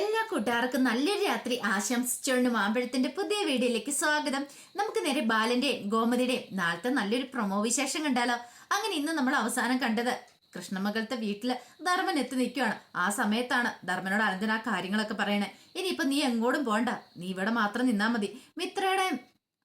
എല്ലാ കൂട്ടുകാർക്കും നല്ലൊരു രാത്രി ആശംസിച്ചുകൊണ്ട് മാമ്പഴത്തിന്റെ പുതിയ വീഡിയോയിലേക്ക് സ്വാഗതം. നമുക്ക് നേരെ ബാലന്റെയും ഗോമതിയുടെയും നാളത്തെ നല്ലൊരു പ്രൊമോ വിശേഷം കണ്ടാലോ? അങ്ങനെ ഇന്ന് നമ്മൾ അവസാനം കണ്ടത് കൃഷ്ണമകളത്തെ വീട്ടിൽ ധർമ്മൻ എത്തി നിൽക്കുകയാണ് ആ സമയത്താണ് ധർമ്മനോട് അനന്തൻ ആ കാര്യങ്ങളൊക്കെ പറയണേ. ഇനിയിപ്പൊ നീ എങ്ങോട്ടും പോണ്ട. നീ ഇവിടെ മാത്രം നിന്നാ മതി. മിത്രയുടെ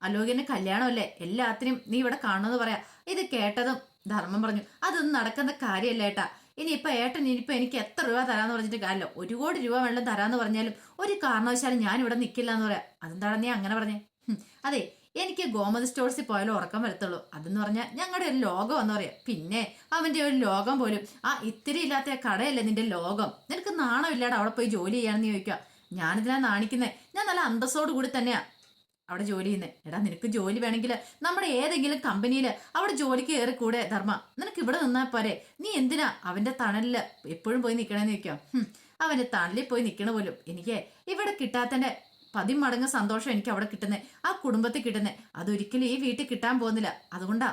അലോകിന്റെ കല്യാണമല്ലേ? എല്ലാത്തിനും നീ ഇവിടെ കാണുമെന്ന് പറയാ. ഇത് കേട്ടതും ധർമ്മം പറഞ്ഞു അതൊന്നും നടക്കുന്ന കാര്യമല്ല ഏട്ടാ. ഇനിയിപ്പൊ ഏട്ടൻ ഇനിയിപ്പൊ എനിക്ക് എത്ര രൂപ തരാന്ന് പറഞ്ഞിട്ട് കാര്യമില്ല. ഒരു കോടി രൂപ വെള്ളം തരാന്ന് പറഞ്ഞാലും ഒരു കാരണവശാലും ഞാൻ ഇവിടെ നിൽക്കില്ല എന്ന് പറയാം. അതെന്താണ് നീ അങ്ങനെ പറഞ്ഞേ? അതെ എനിക്ക് ഗോമതി സ്റ്റോഴ്സിൽ പോയാലും ഉറക്കം വരത്തുള്ളൂ. അതെന്ന് പറഞ്ഞാൽ ഞങ്ങളുടെ ഒരു ലോകം എന്ന് പറയാം. പിന്നെ അവന്റെ ഒരു ലോകം പോലും. ആ ഇത്തിരി ഇല്ലാത്ത കടയല്ലേ നിന്റെ ലോകം? നിനക്ക് നാണമില്ലാതെ അവിടെ പോയി ജോലി ചെയ്യാണെന്ന് ചോദിക്കുക ഞാനിതിനാ നാണിക്കുന്നേ. ഞാൻ നല്ല അന്തസ്സോട് കൂടി തന്നെയാ. അവിടെ ജോലി ചെയ്യുന്നത് എടാ നിനക്ക് ജോലി വേണമെങ്കിൽ നമ്മുടെ ഏതെങ്കിലും കമ്പനിയിൽ അവിടെ ജോലിക്ക് കയറി കൂടെ ധർമ്മ? നിനക്ക് ഇവിടെ നിന്നാൽ പോരെ. നീ എന്തിനാ അവന്റെ തണലിൽ എപ്പോഴും പോയി നിൽക്കണമെന്ന് ചോദിക്കാം? അവന്റെ തണലിൽ പോയി നിൽക്കണ പോലും എനിക്ക് ഇവിടെ കിട്ടാത്തന്റെ പതിമടങ്ങ് സന്തോഷം എനിക്ക് അവിടെ കിട്ടുന്നത് ആ കുടുംബത്തിൽ കിട്ടുന്നത് അതൊരിക്കലും ഈ വീട്ടിൽ കിട്ടാൻ പോകുന്നില്ല. അതുകൊണ്ടാ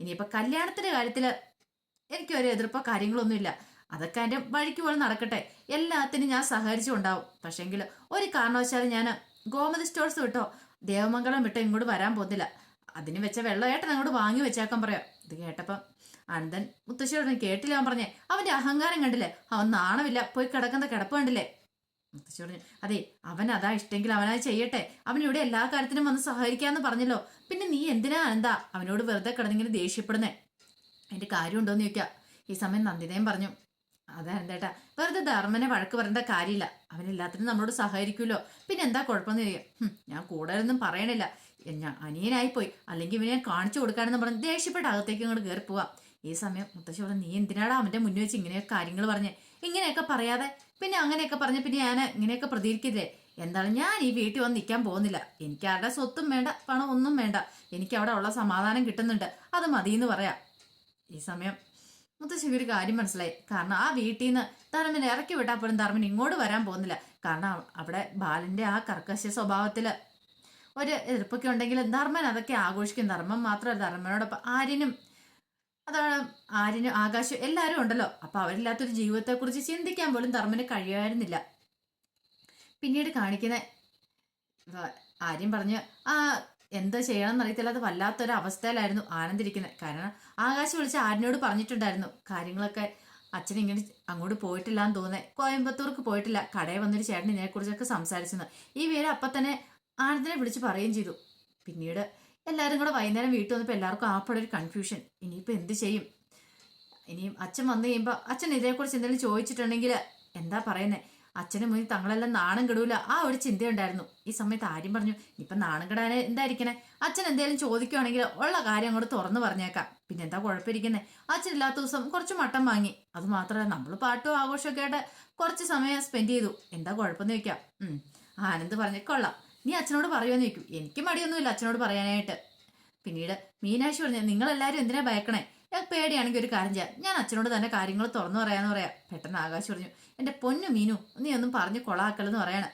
ഇനിയിപ്പോ കല്യാണത്തിന്റെ കാര്യത്തിൽ എനിക്ക് ഒരു എതിർപ്പോ കാര്യങ്ങളൊന്നുമില്ല അതൊക്കെ എന്റെ വഴിക്ക് പോലെ നടക്കട്ടെ. എല്ലാത്തിനും ഞാൻ സഹകരിച്ചുണ്ടാവും പക്ഷെങ്കിൽ ഒരു കാരണവശാലും ഞാൻ ഗോമതി സ്റ്റോഴ്സ് വിട്ടോ ദേവമംഗലം വിട്ട് ഇങ്ങോട്ട് വരാൻ പോകുന്നില്ല. അതിന് വെച്ച വെള്ളം ഏട്ടൻ അങ്ങോട്ട് വാങ്ങി വെച്ചേക്കാൻ പറയാം. ഇത് കേട്ടപ്പം അനന്തൻ മുത്തശ്ശിയോട് കേട്ടില്ല അവൻ പറഞ്ഞേ. അവന്റെ അഹങ്കാരം കണ്ടില്ലേ? അവൻ നാണമില്ല. പോയി കിടക്കുന്ന കിടപ്പ് കണ്ടില്ലേ? മുത്തശ്ശി പറഞ്ഞു അതെ അവൻ അതാ ഇഷ്ടമെങ്കിൽ അവനത് ചെയ്യട്ടെ. അവൻ ഇവിടെ എല്ലാ കാര്യത്തിനും വന്ന് സഹകരിക്കാന്ന് പറഞ്ഞല്ലോ. പിന്നെ നീ എന്തിനാ എന്താ അവനോട് വെറുതെ കിടന്നിങ്ങനെ ദേഷ്യപ്പെടുന്നേ? അതിന്റെ കാര്യമുണ്ടോന്ന് ചോദിക്കാം. ഈ സമയം നന്ദിതയും പറഞ്ഞു അതെ എന്തേട്ടാ വെറുതെ ധർമ്മനെ വഴക്ക് പറയേണ്ട കാര്യമില്ല. അവനെല്ലാത്തിനും നമ്മളോട് സഹകരിക്കുമല്ലോ. പിന്നെ എന്താ കുഴപ്പമെന്ന് ചോദിക്കാം. ഞാൻ കൂടുതലൊന്നും പറയണില്ല. ഞാൻ അനിയനായി പോയി അല്ലെങ്കിൽ ഇവനെ കാണിച്ചു കൊടുക്കാനെന്ന് പറഞ്ഞ് ദേഷ്യപ്പെട്ട അകത്തേക്ക് ഇങ്ങോട്ട് കയറി പോവാം. ഈ സമയം മുത്തശ്ശി പറഞ്ഞു നീ എന്തിനാടാ അവന്റെ മുന്നിൽ വെച്ച് ഇങ്ങനെയൊക്കെ കാര്യങ്ങൾ പറഞ്ഞ്? ഇങ്ങനെയൊക്കെ പറയാതെ? പിന്നെ അങ്ങനെയൊക്കെ പറഞ്ഞ് പിന്നെ ഞാൻ ഇങ്ങനെയൊക്കെ പ്രതികരിക്കില്ലേ എന്താണ് ഞാൻ ഈ വീട്ടിൽ വന്ന് നിൽക്കാൻ പോകുന്നില്ല. എനിക്ക് ആരുടെ സ്വത്തും വേണ്ട പണം ഒന്നും വേണ്ട. എനിക്ക് അവിടെ ഉള്ള സമാധാനം കിട്ടുന്നുണ്ട്. അത് മതിയെന്ന് പറയാം. ഈ സമയം മുത്തശ്ശിക്ക് ഒരു കാര്യം മനസ്സിലായി. കാരണം ആ വീട്ടിൽ നിന്ന് ധർമ്മിനെ ഇറക്കി വിട്ടാൽ പോലും ധർമ്മൻ ഇങ്ങോട്ട് വരാൻ പോകുന്നില്ല. കാരണം അവിടെ ബാലന്റെ ആ കർക്കശ സ്വഭാവത്തിൽ ഒരു എതിർപ്പൊക്കെ ഉണ്ടെങ്കിൽ ധർമ്മൻ അതൊക്കെ ആഘോഷിക്കും. ധർമ്മം മാത്രമല്ല ധർമ്മനോടൊപ്പം ആരിനും അതാണ് ആരിനും ആകാശം എല്ലാവരും ഉണ്ടല്ലോ. അപ്പം അവരില്ലാത്തൊരു ജീവിതത്തെക്കുറിച്ച് ചിന്തിക്കാൻ പോലും ധർമ്മന് കഴിയായിരുന്നില്ല. പിന്നീട് കാണിക്കുന്ന ആര്യം പറഞ്ഞ് ആ എന്താ ചെയ്യണം എന്നറിയത്തില്ല അത് വല്ലാത്തൊരു അവസ്ഥയിലായിരുന്നു ആനന്ദിരിക്കുന്നത് കാരണം ആകാശ് വിളിച്ച് ആരിനോട് പറഞ്ഞിട്ടുണ്ടായിരുന്നു. കാര്യങ്ങളൊക്കെ അച്ഛൻ ഇങ്ങനെ അങ്ങോട്ട് പോയിട്ടില്ല എന്ന് തോന്നേ കോയമ്പത്തൂർക്ക് പോയിട്ടില്ല. കടയിൽ വന്നൊരു ചേട്ടൻ ഇതിനെക്കുറിച്ചൊക്കെ സംസാരിച്ചെന്ന് ഈ പേര് അപ്പം തന്നെ ആനന്ദിനെ വിളിച്ച് പറയുകയും ചെയ്തു. പിന്നീട് എല്ലാവരും കൂടെ വൈകുന്നേരം വീട്ടിൽ വന്നപ്പോൾ എല്ലാവർക്കും ആപ്പോടെ ഒരു കൺഫ്യൂഷൻ ഇനിയിപ്പോൾ എന്ത് ചെയ്യും? ഇനിയും അച്ഛൻ വന്നു കഴിയുമ്പോൾ അച്ഛൻ ഇതിനെക്കുറിച്ച് എന്തെങ്കിലും ചോദിച്ചിട്ടുണ്ടെങ്കിൽ എന്താ പറയുന്നത് അച്ഛന് മുന്നിൽ തങ്ങളെല്ലാം നാണം കെടൂല. ആ ഒരു ചിന്തയുണ്ടായിരുന്നു. ഈ സമയത്ത് ആര്യം പറഞ്ഞു ഇപ്പം നാണം കെടാൻ എന്തായിരിക്കണേ? അച്ഛൻ എന്തെങ്കിലും ചോദിക്കുവാണെങ്കിൽ ഉള്ള കാര്യം അങ്ങോട്ട് തുറന്നു പറഞ്ഞേക്കാം. പിന്നെ എന്താ കുഴപ്പമിരിക്കുന്നത് അച്ഛൻ ഇല്ലാത്ത ദിവസം കുറച്ച് മട്ടൻ വാങ്ങി. അത് മാത്രമല്ല നമ്മൾ പാട്ടും ആഘോഷമൊക്കെ ആയിട്ട് കുറച്ച് സമയം സ്പെൻഡ് ചെയ്തു. എന്താ കുഴപ്പമെന്ന് ചോദിക്കാം. ആനന്ദ് പറഞ്ഞു കൊള്ളാം. നീ അച്ഛനോട് പറയുമെന്ന് ചോദിക്കും. എനിക്ക് മടിയൊന്നുമില്ല അച്ഛനോട് പറയാനായിട്ട്. പിന്നീട് മീനാക്ഷി പറഞ്ഞു നിങ്ങളെല്ലാവരും എന്തിനാ ഭയക്കണേ? ഞാൻ പേടിയാണെങ്കിൽ ഒരു കാര്യം ചെയ്യാം. ഞാൻ അച്ഛനോട് തന്നെ കാര്യങ്ങൾ തുറന്നു പറയാന്ന് പറയാം. പെട്ടെന്ന് ആകാശ് പറഞ്ഞു എന്റെ പൊന്നു മീനു നീ ഒന്നും പറഞ്ഞ് കൊളാക്കലെന്ന് പറയണ.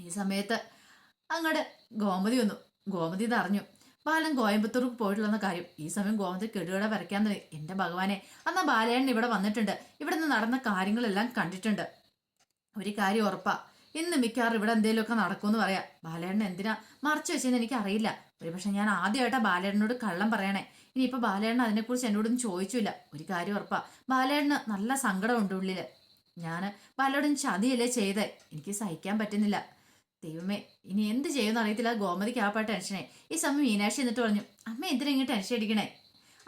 ഈ സമയത്ത് അങ്ങോട്ട് ഗോമതി വന്നു. ഗോമതി അറിഞ്ഞു. ബാലൻ കോയമ്പത്തൂർക്ക് പോയിട്ടുള്ള കാര്യം. ഈ സമയം ഗോമതി കെടുകട വരയ്ക്കാൻ തുടങ്ങി. എന്റെ ഭഗവാനെ അന്നാ ബാലയേണ്ണൻ ഇവിടെ വന്നിട്ടുണ്ട്. ഇവിടെ നിന്ന് നടന്ന കാര്യങ്ങളെല്ലാം കണ്ടിട്ടുണ്ട്. ഒരു കാര്യം ഉറപ്പാ. ഇന്ന് മിക്കവാറും ഇവിടെ എന്തെങ്കിലുമൊക്കെ നടക്കുമെന്ന് പറയാം. ബാലേണ്ണൻ എന്തിനാ മറച്ചു വെച്ചെന്ന് എനിക്കറിയില്ല. ഒരുപക്ഷെ ഞാൻ ആദ്യമായിട്ടാ ബാലേണ്ണനോട് കള്ളം പറയണേ. ഇനിയിപ്പോ ബാലേണ്ണ അതിനെക്കുറിച്ച് എന്നോടൊന്നും ചോദിച്ചില്ല. ഒരു കാര്യം ഉറപ്പാ ബാലേണ്ണ നല്ല സങ്കടമുണ്ട് ഉള്ളിൽ. ഞാൻ പലരോടും ചതിയല്ലേ ചെയ്തേ? എനിക്ക് സഹിക്കാൻ പറ്റുന്നില്ല. ദൈവമേ ഇനി എന്ത് ചെയ്യുമെന്ന് അറിയത്തില്ല. ഗോമതിക്ക് ആ പാട്ട് ടെൻഷനെ ഈ സമയം മീനാക്ഷി എന്നിട്ട് പറഞ്ഞു അമ്മ എന്തിനാ ഇങ്ങനെ ടെൻഷൻ അടിക്കണേ?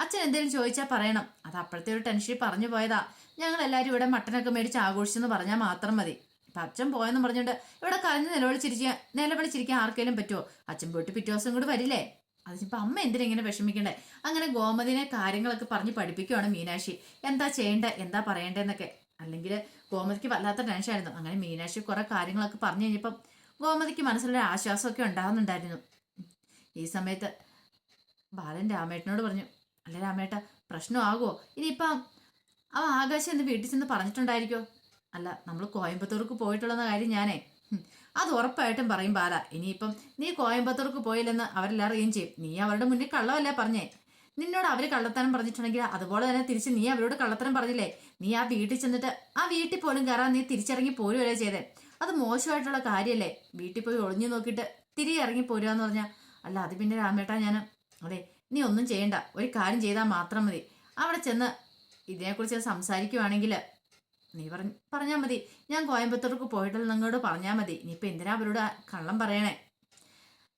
അച്ഛൻ എന്തെങ്കിലും ചോദിച്ചാൽ പറയണം. അത് അപ്പോഴത്തെ ഒരു ടെൻഷൻ പറഞ്ഞു പോയതാ. ഞങ്ങൾ എല്ലാവരും ഇവിടെ മട്ടനൊക്കെ മേടിച്ച് ആഘോഷിച്ചെന്ന് പറഞ്ഞാൽ മാത്രം മതി. ഇപ്പൊ അച്ഛൻ പോയെന്ന് പറഞ്ഞുകൊണ്ട് ഇവിടെ കരഞ്ഞ് നിലവിളിച്ചിരിക്കുക നിലവിളിച്ചിരിക്കാൻ ആർക്കെങ്കിലും പറ്റുമോ അച്ഛൻ പോയിട്ട് പിറ്റേ ദിവസം കൂടി വരില്ലേ? അതിപ്പോ അമ്മ എന്തിനാ ഇങ്ങനെ വിഷമിക്കണ്ടേ? അങ്ങനെ ഗോമതിനെ കാര്യങ്ങളൊക്കെ പറഞ്ഞ് പഠിപ്പിക്കുവാണ് മീനാക്ഷി. എന്താ ചെയ്യേണ്ടേ? എന്താ പറയേണ്ടതെന്നൊക്കെ അല്ലെങ്കിൽ ഗോമതിക്ക് വല്ലാത്ത ടെൻഷനായിരുന്നു അങ്ങനെ മീനാക്ഷി കുറെ കാര്യങ്ങളൊക്കെ പറഞ്ഞു കഴിഞ്ഞപ്പം ഗോമതിക്ക് മനസ്സിലൊരു ആശ്വാസമൊക്കെ ഉണ്ടാകുന്നുണ്ടായിരുന്നു ഈ സമയത്ത് ബാലൻ രാമേട്ടനോട് പറഞ്ഞു അല്ല രാമേട്ട പ്രശ്നമാകുമോ ഇനിയിപ്പം അവ ആകാശം എന്ന് വീട്ടിൽ ചെന്ന് പറഞ്ഞിട്ടുണ്ടായിരിക്കോ? അല്ല നമ്മൾ കോയമ്പത്തൂർക്ക് പോയിട്ടുള്ള കാര്യം ഞാനേ. അത് ഉറപ്പായിട്ടും പറയും ബാല. ഇനിയിപ്പം നീ കോയമ്പത്തൂർക്ക് പോയില്ലെന്ന് അവരെല്ലാം ചെയ്യും. നീ അവരുടെ മുന്നിൽ കള്ളമല്ലേ പറഞ്ഞേ? നിന്നോട് അവർ കള്ളത്തരം പറഞ്ഞിട്ടുണ്ടെങ്കിൽ അതുപോലെ തന്നെ തിരിച്ച് നീ അവരോട് കള്ളത്തരം പറഞ്ഞില്ലേ? നീ ആ വീട്ടിൽ ചെന്നിട്ട് ആ വീട്ടിൽ പോലും കയറാൻ നീ തിരിച്ചിറങ്ങി പോരുവല്ലേ ചെയ്തേ? അത് മോശമായിട്ടുള്ള കാര്യമല്ലേ? വീട്ടിൽ പോയി ഒളിഞ്ഞു നോക്കിയിട്ട് തിരികെ ഇറങ്ങി പോരുക പറഞ്ഞാൽ അല്ല അത് പിന്നെ രാമേട്ടാ ഞാൻ അതെ നീ ഒന്നും ചെയ്യണ്ട. ഒരു കാര്യം ചെയ്താൽ മാത്രം മതി. അവിടെ ചെന്ന് ഇതിനെക്കുറിച്ച് സംസാരിക്കുവാണെങ്കിൽ നീ പറ പറഞ്ഞാൽ മതി. ഞാൻ കോയമ്പത്തൂർക്ക് പോയിട്ടുള്ള നിങ്ങളോട് പറഞ്ഞാൽ മതി. ഇനിയിപ്പോൾ എന്തിനാ അവരോട് കള്ളം പറയണേ?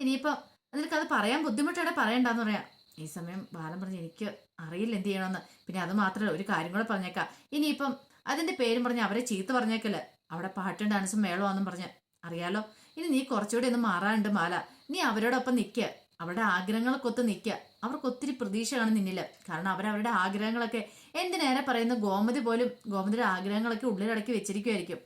ഇനിയിപ്പോൾ നിനക്കത് പറയാൻ ബുദ്ധിമുട്ടോടെ പറയണ്ടെന്ന് പറയാം. ഈ സമയം ബാലൻ പറഞ്ഞ് എനിക്ക് അറിയില്ല എന്ത് ചെയ്യണമെന്ന് പിന്നെ അത് മാത്രമല്ല ഒരു കാര്യം കൂടെ പറഞ്ഞേക്കാം. ഇനിയിപ്പം അതിന്റെ പേരും പറഞ്ഞ് അവരെ ചീത്ത പറഞ്ഞേക്കല്ലേ? അവിടെ പാട്ടും ഡാൻസും മേളമാണെന്നും പറഞ്ഞ്. അറിയാലോ? ഇനി നീ കുറച്ചുകൂടി ഒന്ന് മാറാനുണ്ട് മാല. നീ അവരോടൊപ്പം നിൽക്കുക അവരുടെ ആഗ്രഹങ്ങൾക്കൊത്ത് നിൽക്കുക. അവർക്ക് ഒത്തിരി പ്രതീക്ഷ കാണും നിന്നില്ല. കാരണം അവരവരുടെ ആഗ്രഹങ്ങളൊക്കെ എന്തിനേറെ പറയുന്ന? ഗോമതി പോലും ഗോമതിയുടെ ആഗ്രഹങ്ങളൊക്കെ ഉള്ളിലടക്കി വെച്ചിരിക്കുമായിരിക്കും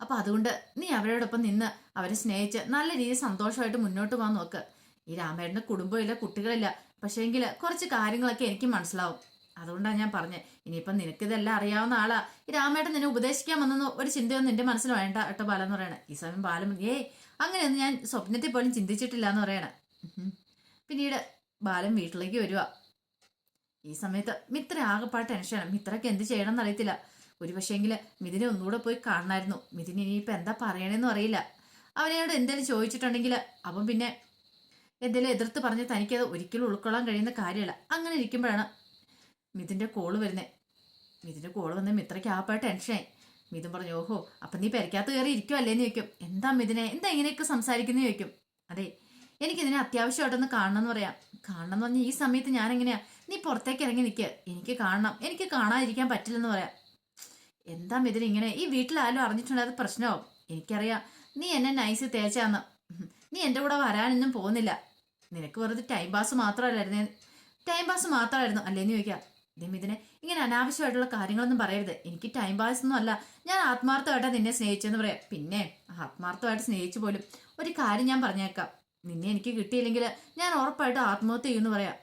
അപ്പൊ അതുകൊണ്ട് നീ അവരോടൊപ്പം നിന്ന് അവരെ സ്നേഹിച്ച് നല്ല രീതിയിൽ സന്തോഷമായിട്ട് മുന്നോട്ട് പോകാൻ നോക്ക്. ഈ രാമേട്ടന്റെ കുടുംബമില്ല കുട്ടികളില്ല. പക്ഷേങ്കിൽ കുറച്ച് കാര്യങ്ങളൊക്കെ എനിക്ക് മനസ്സിലാവും. അതുകൊണ്ടാണ് ഞാൻ പറഞ്ഞത് ഇനിയിപ്പം നിനക്കിതെല്ലാം അറിയാവുന്ന ആളാ. ഈ രാമേട്ടൻ നിന്നെ ഉപദേശിക്കാൻ വന്നെന്ന് ഒരു ചിന്തയൊന്നും നിന്റെ മനസ്സിൽ വേണ്ട കേട്ടോ ബാലെന്ന് പറയണേ. ഈ സമയം ബാലം ഏയ് അങ്ങനെയൊന്നും ഞാൻ സ്വപ്നത്തിൽ പോലും ചിന്തിച്ചിട്ടില്ല എന്ന് പറയണേ. പിന്നീട് ബാലൻ വീട്ടിലേക്ക് വരിക ഈ സമയത്ത് മിത്ര ആകെപ്പാട് ടെൻഷനാണ് മിത്രക്ക് എന്ത് ചെയ്യണം എന്നറിയത്തില്ല ഒരു പക്ഷേങ്കിൽ മിഥുനെ ഒന്നുകൂടെ പോയി കാണണമായിരുന്നു. മിഥുന് ഇനിയിപ്പോൾ എന്താ പറയണേന്നും അറിയില്ല. അവനോട് എന്തെങ്കിലും ചോദിച്ചിട്ടുണ്ടെങ്കിൽ അപ്പം പിന്നെ എന്തെങ്കിലും എതിർത്ത് പറഞ്ഞ് തനിക്കത് ഒരിക്കലും ഉൾക്കൊള്ളാൻ കഴിയുന്ന കാര്യമല്ല. അങ്ങനെ ഇരിക്കുമ്പോഴാണ് മിഥുന്റെ കോൾ വരുന്നത് മിഥുന്റെ കോൾ വന്ന് മിത്രയ്ക്ക് ആപ്പായ ടെൻഷനായി മിഥുൻ പറഞ്ഞു ഓഹോ അപ്പം നീ പെരക്കകത്ത് കയറി ഇരിക്കുമല്ലേന്ന് ചോദിക്കും. എന്താ മിഥുനെ? എന്താ ഇങ്ങനെയൊക്കെ സംസാരിക്കുന്നു? ചോദിക്കും. അതെ എനിക്കിതിനെ അത്യാവശ്യമായിട്ടൊന്ന് കാണണം എന്ന് പറയാം. കാണണം എന്ന് പറഞ്ഞാൽ ഈ സമയത്ത് ഞാൻ എങ്ങനെയാ നീ പുറത്തേക്ക് ഇറങ്ങി നിൽക്കുക എനിക്ക് കാണണം. എനിക്ക് കാണാതിരിക്കാൻ പറ്റില്ലെന്ന് പറയാം. എന്താ ഇതിനിങ്ങനെ ഈ വീട്ടിൽ ആരും അറിഞ്ഞിട്ടുണ്ടായത് പ്രശ്നമാവും. എനിക്കറിയാം. നീ എന്നെ നൈസ് തേച്ചാന്ന്. നീ എന്റെ കൂടെ വരാനൊന്നും പോകുന്നില്ല. നിനക്ക് വെറുതെ ടൈം പാസ് മാത്രമല്ലായിരുന്നേ? ടൈം പാസ് മാത്രമായിരുന്നു അല്ലേന്ന് ചോദിക്കാം. മിഥുനെ ഇങ്ങനെ അനാവശ്യമായിട്ടുള്ള കാര്യങ്ങളൊന്നും പറയരുത്. എനിക്ക് ടൈം പാസ് ഒന്നും അല്ല. ഞാൻ ആത്മാർത്ഥമായിട്ടാണ് നിന്നെ സ്നേഹിച്ചെന്ന് പറയാം. പിന്നെ ആത്മാർത്ഥമായിട്ട് സ്നേഹിച്ചു പോലും ഒരു കാര്യം ഞാൻ പറഞ്ഞേക്കാം. നിന്നെ എനിക്ക് കിട്ടിയില്ലെങ്കിൽ ഞാൻ ഉറപ്പായിട്ട് ആത്മഹത്യ ചെയ്യുമെന്ന് പറയാം.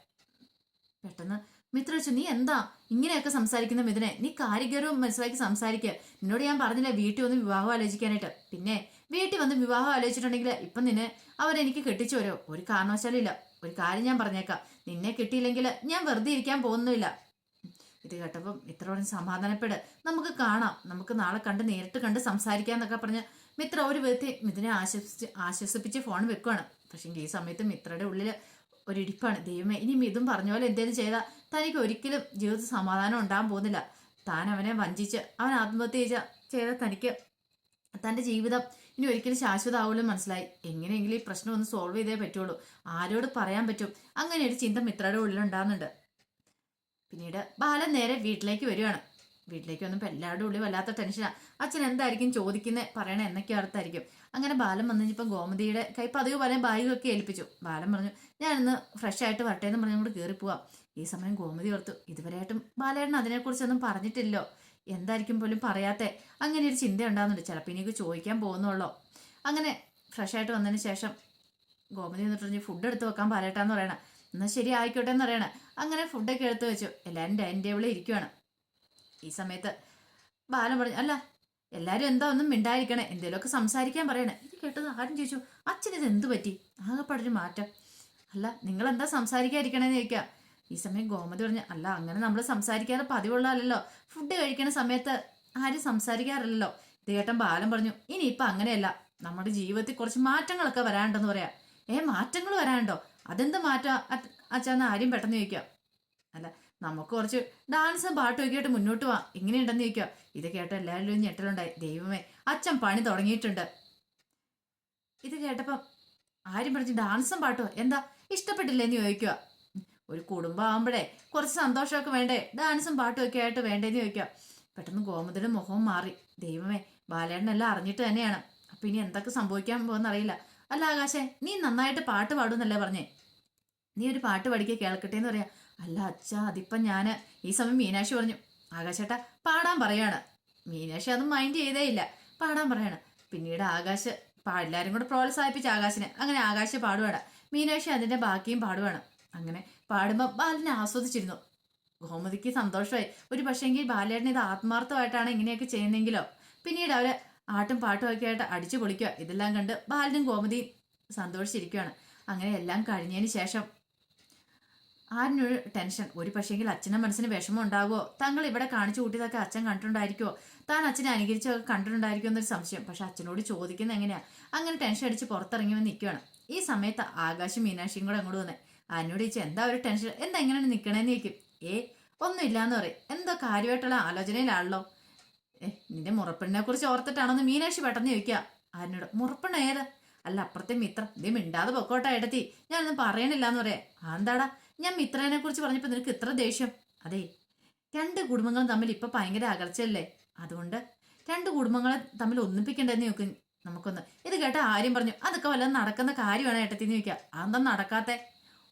പെട്ടെന്ന് മിത്ര വെച്ചു നീ എന്താ? ഇങ്ങനെയൊക്കെ സംസാരിക്കുന്ന മിഥുനെ നീ കാര്യഗൗരവം മനസ്സിലാക്കി സംസാരിക്കുക നിന്നോട് ഞാൻ പറഞ്ഞില്ല വീട്ടിൽ വന്ന് വിവാഹം ആലോചിക്കാനായിട്ട്. പിന്നെ വീട്ടിൽ വന്ന് വിവാഹം ആലോചിച്ചിട്ടുണ്ടെങ്കിൽ ഇപ്പം നിന്നെ അവരെനിക്ക് കെട്ടിച്ചു വരോ ഒരു കാരണവശാലും ഇല്ല ഒരു കാര്യം ഞാൻ പറഞ്ഞേക്കാം. നിന്നെ കിട്ടിയില്ലെങ്കിൽ ഞാൻ വെറുതെ ഇരിക്കാൻ പോകുന്നില്ല ഇത് കേട്ടപ്പം മിത്ര പറഞ്ഞ് സമാധാനപ്പെട്. നമുക്ക് കാണാം. നമുക്ക് നാളെ കണ്ട് നേരിട്ട് കണ്ട് സംസാരിക്കാന്നൊക്കെ പറഞ്ഞ് മിത്ര ഒരു വിധത്തിൽ മിഥുനെ ആശ്വസിച്ച് ആശ്വസിപ്പിച്ച് ഫോൺ വെക്കുവാണ്. പക്ഷേ ഈ സമയത്ത് മിത്രയുടെ ഉള്ളിൽ ഒരിടിപ്പാണ് ദൈവമേ ഇനി മിതും പറഞ്ഞ പോലെ എന്തെങ്കിലും ചെയ്താൽ തനിക്ക് ഒരിക്കലും ജീവിതത്തിൽ സമാധാനം ഉണ്ടാകാൻ പോകുന്നില്ല. താൻ അവനെ വഞ്ചിച്ച് അവൻ ആത്മഹത്യ ചെയ്ത ചെയ്ത തനിക്ക് തന്റെ ജീവിതം ഇനി ഒരിക്കലും ശാശ്വതമാവുള്ളൂ മനസ്സിലായി. എങ്ങനെയെങ്കിലും ഈ പ്രശ്നം ഒന്ന് സോൾവ് ചെയ്തേ പറ്റുള്ളൂ. ആരോട് പറയാൻ പറ്റും? അങ്ങനെ ഒരു ചിന്ത മിത്രയുടെ ഉള്ളിലുണ്ടാകുന്നുണ്ട് പിന്നീട് ബാലൻ നേരെ വീട്ടിലേക്ക് വരികയാണ്. വീട്ടിലേക്ക് വന്നപ്പോൾ എല്ലാവരുടെ ഉള്ളിൽ വല്ലാത്ത ടെൻഷനാണ് അച്ഛൻ എന്തായിരിക്കും ചോദിക്കുന്നത് പറയണേ എന്നൊക്കെ അർത്ഥമായിരിക്കും അങ്ങനെ ബാലൻ വന്നു കഴിഞ്ഞപ്പോൾ ഗോമതിയുടെ കൈ പതിവ് പോലെ ബാഗൊക്കെ ഏൽപ്പിച്ചു. ബാലൻ പറഞ്ഞു ഞാനിന്ന് ഫ്രഷ് ആയിട്ട് വരട്ടെ എന്ന് പറഞ്ഞ് കയറി പോവാം. ഈ സമയം ഗോമതി ഓർത്തു ഇതുവരെയായിട്ടും ബാലേട്ടൻ അതിനെക്കുറിച്ചൊന്നും പറഞ്ഞിട്ടില്ലോ. എന്തായിരിക്കും പോലും പറയാത്തെ. അങ്ങനെ ഒരു ചിന്ത ഉണ്ടാകുന്നുണ്ട് ചിലപ്പോൾ എനിക്ക് ചോദിക്കാൻ പോകുന്നുള്ളോ? അങ്ങനെ ഫ്രഷ് ആയിട്ട് വന്നതിന് ശേഷം ഗോമതി എന്നിട്ട് പറഞ്ഞു ഫുഡ് എടുത്ത് വെക്കാൻ പാലേട്ടാന്ന് പറയണം. എന്നാൽ ശരി ആയിക്കോട്ടെ എന്ന് പറയണം. അങ്ങനെ ഫുഡൊക്കെ എടുത്ത് വെച്ചു. എല്ലാവരും ഡൈനിങ് ടേബിളിൽ ഇരിക്കുവാണ്. ഈ സമയത്ത് ബാലൻ പറഞ്ഞു അല്ല എല്ലാവരും എന്താ ഒന്നും മിണ്ടായിരിക്കണേ? എന്തേലുമൊക്കെ സംസാരിക്കാൻ പറയണേ. ഇത് കേട്ടത് ആരും ചോദിച്ചു അച്ഛൻ ഇത് എന്ത് പറ്റി? ആകെപ്പാടൊരു മാറ്റം. അല്ല നിങ്ങൾ എന്താ സംസാരിക്കാതിരിക്കണേന്ന് ചോദിക്കാം. ഈ സമയം ഗോമതി പറഞ്ഞു അല്ല അങ്ങനെ നമ്മൾ സംസാരിക്കാതെ പതിവുള്ളതല്ലോ ഫുഡ് കഴിക്കണ സമയത്ത് ആരും സംസാരിക്കാറില്ലല്ലോ. ഇത് കേട്ടൻ ബാലൻ പറഞ്ഞു ഇനിയിപ്പം അങ്ങനെയല്ല. നമ്മുടെ ജീവിതത്തിൽ കുറച്ച് മാറ്റങ്ങളൊക്കെ വരാണ്ടെന്ന് പറയാം. ഏ മാറ്റങ്ങൾ വരാണ്ടോ അതെന്ത് മാറ്റം? അച്ഛന്ന് ആരും പെട്ടെന്ന് ചോദിക്കാം. അല്ല നമുക്ക് കുറച്ച് ഡാൻസും പാട്ടും ഒക്കെ ആയിട്ട് മുന്നോട്ട് പോവാം ഇങ്ങനെയുണ്ടെന്ന് ചോദിക്കുക. ഇത് കേട്ട എല്ലാവരും ഞെട്ടലുണ്ടായി. ദൈവമേ അച്ഛൻ പണി തുടങ്ങിയിട്ടുണ്ട്. ഇത് കേട്ടപ്പം ആരും പറഞ്ഞു ഡാൻസും പാട്ടോ എന്താ ഇഷ്ടപ്പെട്ടില്ലേന്ന് ചോദിക്കുക. ഒരു കുടുംബം ആകുമ്പോഴേ കുറച്ച് സന്തോഷമൊക്കെ വേണ്ടേ? ഡാൻസും പാട്ടും ഒക്കെ ആയിട്ട് വേണ്ടേന്ന് ചോദിക്കുക. പെട്ടെന്ന് ഗോമതിയുടെ മുഖവും മാറി. ദൈവമേ ബാലേട്ടനെല്ലാം അറിഞ്ഞിട്ട് തന്നെയാണ്. അപ്പൊ ഇനി എന്തൊക്കെ സംഭവിക്കാൻ പോകുന്ന അറിയില്ല. അല്ല ആകാശേ നീ നന്നായിട്ട് പാട്ട് പാടുന്നല്ലേ പറഞ്ഞേ? നീ ഒരു പാട്ട് പഠിക്കുക കേൾക്കട്ടെ എന്ന് പറയാ. അല്ല അച്ഛാ അതിപ്പം ഞാൻ ഈ സമയം മീനാക്ഷി പറഞ്ഞു ആകാശേട്ടാ പാടാൻ പറയാണ്. മീനാക്ഷി അത് മൈൻഡ് ചെയ്തേ ഇല്ല പാടാൻ പറയാണ്. പിന്നീട് ആകാശ് എല്ലാവരും കൂടെ പ്രോത്സാഹിപ്പിച്ച് ആകാശിനെ അങ്ങനെ ആകാശ് പാടുവാണ്. മീനാക്ഷി അതിന്റെ ബാക്കിയും പാടുവാണ്. അങ്ങനെ പാടുമ്പോൾ ബാലിനെ ആസ്വദിച്ചിരുന്നു. ഗോമതിക്ക് സന്തോഷമായി. ഒരു പക്ഷേങ്കിൽ ബാലേട്ടൻ ഇത് ആത്മാർത്ഥമായിട്ടാണ് ഇങ്ങനെയൊക്കെ ചെയ്യുന്നെങ്കിലോ? പിന്നീട് അവർ ആട്ടും പാട്ടും ഒക്കെ ആയിട്ട് അടിച്ചു പൊളിക്കുക. ഇതെല്ലാം കണ്ട് ബാലനും ഗോമതിയും സന്തോഷിച്ചിരിക്കുകയാണ്. അങ്ങനെ എല്ലാം കഴിഞ്ഞതിന് ശേഷം ആരിനൊരു ടെൻഷൻ? ഒരു പക്ഷേങ്കിൽ അച്ഛന്റെ മനസ്സിന് വിഷമം ഉണ്ടാകുമോ തങ്ങൾ ഇവിടെ കാണിച്ചു കൂട്ടിയതൊക്കെ അച്ഛൻ കണ്ടിട്ടുണ്ടായിരിക്കുമോ? താൻ അച്ഛനെ അനുകരിച്ചൊക്കെ കണ്ടിട്ടുണ്ടായിരിക്കുമോ എന്നൊരു സംശയം. പക്ഷെ അച്ഛനോട് ചോദിക്കുന്നത് എങ്ങനെയാ? അങ്ങനെ ടെൻഷൻ അടിച്ച് പുറത്തിറങ്ങി വന്ന് നിൽക്കുകയാണ്. ഈ സമയത്ത് ആകാശം മീനാക്ഷിയും കൂടെ അങ്ങോട്ട് വന്നേ ആനോട് ചോദിച്ചു എന്താ ഒരു ടെൻഷൻ? എന്താ എങ്ങനെയാണ് നിൽക്കണേന്ന് ചോദിക്കും. ഏ ഒന്നുമില്ലാന്ന് പറയും. എന്തോ കാര്യമായിട്ടുള്ള ആലോചനയിലാണല്ലോ? ഏ നിന്റെ മുറപ്പെണ്ണിനെ കുറിച്ച് ഓർത്തിട്ടാണോന്ന് മീനാക്ഷി പെട്ടെന്ന് ചോദിക്കുക. ആനോട് മുറപ്പെണ്ണ ഏത്? അല്ല അപ്പുറത്തെ മിത്രം. ഇതേ മിണ്ടാതെ പൊക്കോട്ടെ എടുത്തി ഞാനൊന്നും പറയണില്ല എന്ന് പറയാം. ആ എന്താടാ? ഞാൻ മിത്രനെ കുറിച്ച് പറഞ്ഞപ്പോൾ നിനക്ക് ഇത്ര ദേഷ്യം? അതെ. രണ്ട് കുടുംബങ്ങളും തമ്മിൽ ഇപ്പൊ ഭയങ്കര അകർച്ചയല്ലേ അതുകൊണ്ട് രണ്ട് കുടുംബങ്ങളെ തമ്മിൽ ഒന്നിപ്പിക്കണ്ടെന്ന് നോക്കും നമുക്കൊന്ന്. ഇത് കേട്ട ആര്യം പറഞ്ഞു അതൊക്കെ വല്ലതും നടക്കുന്ന കാര്യമാണ് ഏട്ടത്തിന്ന് ചോദിക്കുക അതെന്താ നടക്കാത്തെ?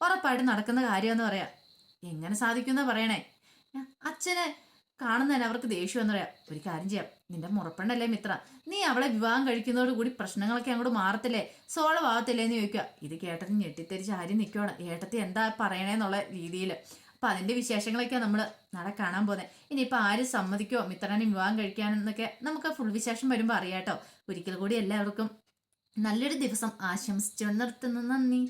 ഉറപ്പായിട്ട് നടക്കുന്ന കാര്യമെന്ന് പറയാം. എങ്ങനെ സാധിക്കുമെന്ന് പറയണേ? അച്ഛനെ കാണുന്നതിന് അവർക്ക് ദേഷ്യം എന്ന് പറയാം. ഒരു കാര്യം ചെയ്യാം. നിന്റെ മുറപ്പണ്ടല്ലേ മിത്ര? നീ അവളെ വിവാഹം കഴിക്കുന്നതോട് കൂടി പ്രശ്നങ്ങളൊക്കെ അങ്ങോട്ട് മാറത്തില്ലേ? സോളവ് ആവത്തില്ലേ എന്ന് ചോദിക്കുക. ഇത് കേട്ടത് ഞെട്ടിത്തെരിച്ച് ആര്യം നിൽക്കുവാണ് ഏട്ടത്തി എന്താ പറയണേന്നുള്ള രീതിയിൽ അപ്പൊ അതിന്റെ വിശേഷങ്ങളൊക്കെ നമ്മൾ നാളെ കാണാൻ പോകുന്നത് ഇനിയിപ്പോൾ ആര് സമ്മതിക്കോ മിത്രനെ വിവാഹം കഴിക്കാനെന്നൊക്കെ നമുക്ക് ഫുൾ വിശേഷം വരുമ്പോൾ അറിയാട്ടോ. ഒരിക്കൽ കൂടി എല്ലാവർക്കും നല്ലൊരു ദിവസം ആശംസിച്ചു നിർത്തുന്നു. നന്ദി.